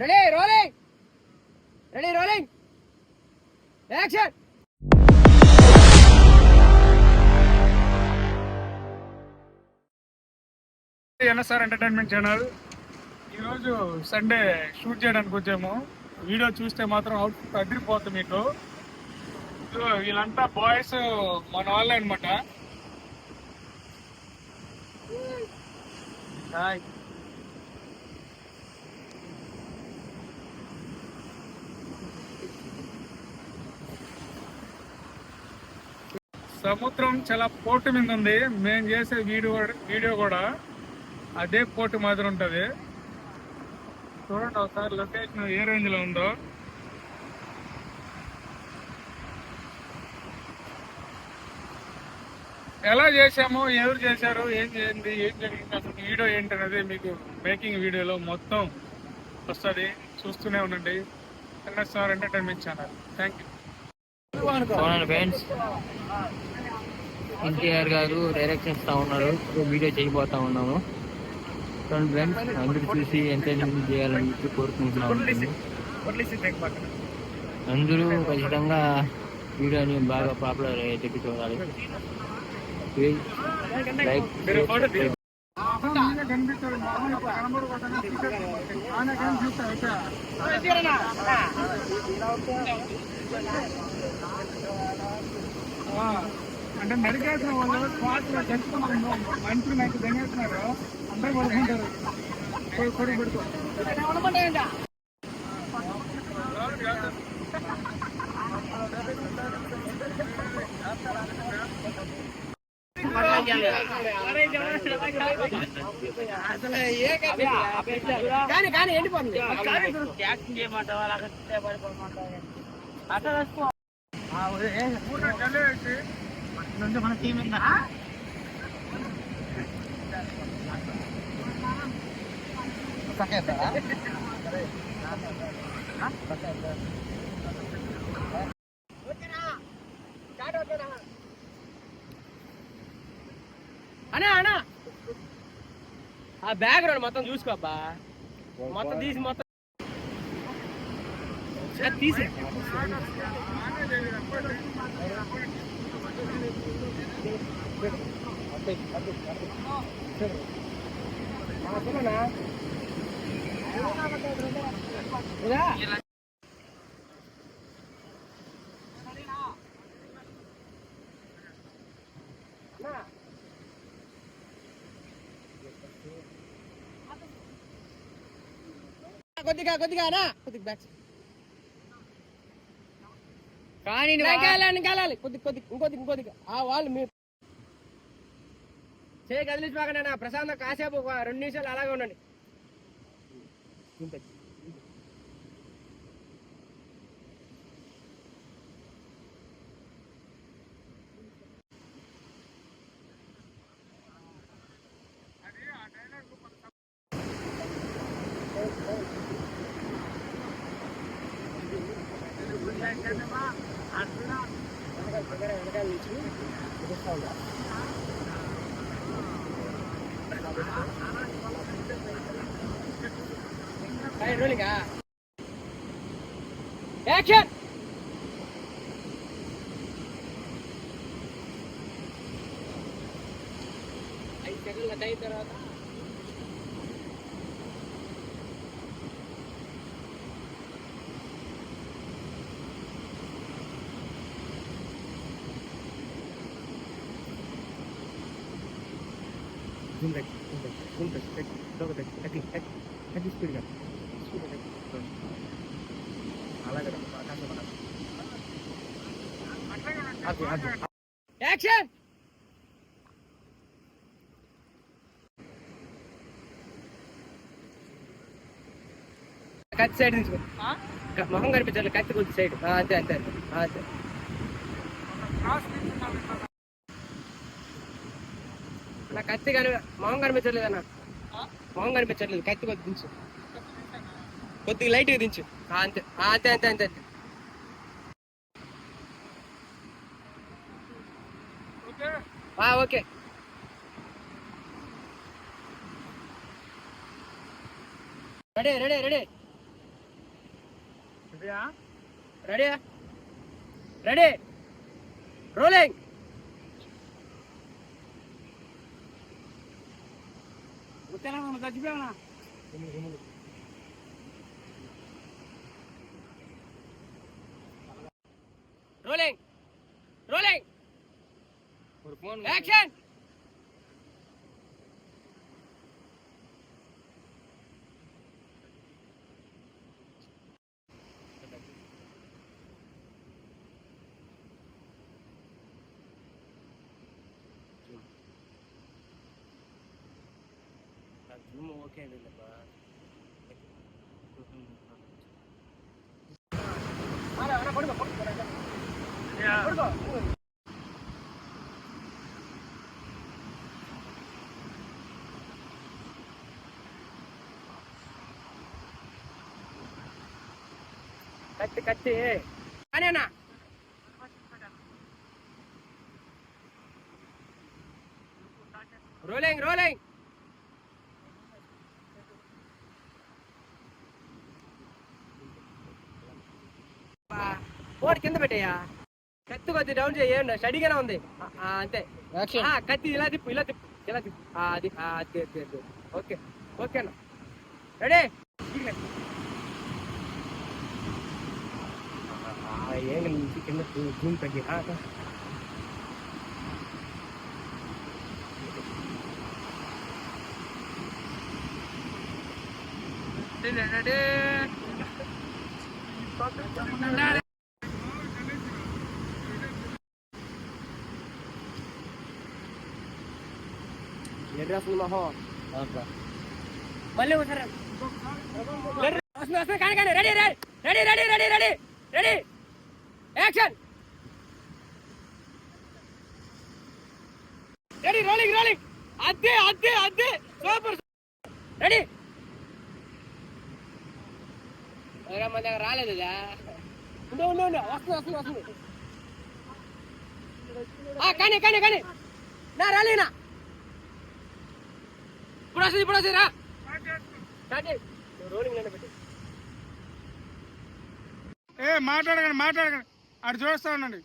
Ready rolling ready rolling action NSR entertainment channel ఈరోజు Sunday shoot చేయడానికి వచ్చాము. Video చూస్తే మాత్రం అవుట్పుట్ అదిరిపోతుంది మీకు. వీళ్ళంతా బాయ్స్ మన వాళ్ళే అనమాట సముద్రం చాలా పోర్టు మీద ఉంది. మేము చేసే వీడియో వీడియో కూడా అదే పోర్టు మాదిరి ఉంటుంది. చూడండి ఒకసారి లొకేషన్ ఏ రేంజ్లో ఉందో. ఎలా చేసాము ఎవరు చేశారు? ఏం చేయండి? ఏం జరిగింది? అసలు వీడియో ఏంటి అనేది మీకు మేకింగ్ వీడియోలో మొత్తం వస్తుంది. చూస్తూనే ఉండండి. NSR entertainment channel thank you అవునండి ఫ్రెండ్స్ ఎన్టీఆర్ గారు డైరెక్షన్ ఇస్తూ ఉన్నారు. వీడియో చేయబోతా ఉన్నాము. చూడండి ఫ్రెండ్స్ అందరూ చూసి ఎంటర్టైన్మెంట్ చేయాలని చెప్పి కోరుకుంటున్నాము అందరూ ఖచ్చితంగా వీడియోని బాగా పాపులర్ అయ్యేటట్టు చూడాలి. లైక్ కనిపిస్తాడు అంటే నరికేసిన వాళ్ళు స్పాట్లో తెలుసుకున్నాను మంచి నాకు దంగేస్తున్నారు అందరూ కూడా ఏంటారు కొడు పెడుకో కానీ కానీ ఎండిపోతుంది. మన టీం ఉందా? అనా అనా ఆ బ్యాక్గ్రౌండ్ మొత్తం చూసుకోబ్బా మొత్తం తీసి మొత్తం. తీసి. కొద్దిగా కొద్దిగా అనా కొద్దిగా బ్యాక్ కానీ ఇంకాలాలి ఇంకాలాలి కొద్ది కొద్ది ఇంకొద్ది ఇంకొద్దిగా. ఆ వాళ్ళు మీరు చేయి కదిలించుకోకండి నా ప్రశాంత కాసేపు ఒక రెండు నిమిషాలు అలాగే ఉండండి. రోలింగా యాక్షన్ ఐదు సెకండ్ల టైం తర్వాత యాక్షన్ కత్తి సైడ్ నుంచి మొహం కనిపించాలి కత్తి కొంచెం సైడ్ అంతే అంతే అంతే కత్తి కని మొహం కనిపించట్లేదు అన్న. మొహం కనిపించట్లేదు కత్తి కొద్ది దించు. కొద్దిగా లైట్గా దించు. ఆ, అంతే అంతే అంతే అంతే అంతే. Okay. Ready ready ready. Ready ready. Rolling Telangana చచ్చిపోయానా rolling rolling action இன்னும் ஓகே இல்லைப்பா கத்து கத்து அண்ணா ரோலிங் ரோலிங் ఓడి కింద పెట్టయ్యా కత్తి కొద్ది డౌన్ చేయండి స్టడీగానే ఉంది ఆ, ఆ, అంతే యాక్షన్ ఆ, కత్తి ఇలా తిప్పు ఇలా తిప్పు ఇలా తిప్పు ఆ, అది ఆ, అది అది అది ఓకే ఓకే అన్న రెడీ ఏం నుంచి కింద జూమ్ తగ్గి ఆ, ఆ. ఎర్ర అసలు మొహం మళ్ళీ ఒకసారి రెడీ వస్తుంది వస్తుంది కానీ కానీ ready ready ready ready ready ready ready action ready rolling rolling అదే అదే అదే సూపర్ రెడీ మన దగ్గర రాలేదు ఇదా. ఉండు ఉండు ఉండు. వస్తుంది వస్తుంది వస్తుంది. కానీ కానీ కానీ. నా రాలేనా ఇప్పుడు వస్తుంది ఇప్పుడు వస్తుంది రా. రోలింగ్లోనే ఏ మాట్లాడకండి మాట్లాడకండి. అటు చూస్తా ఉండండి.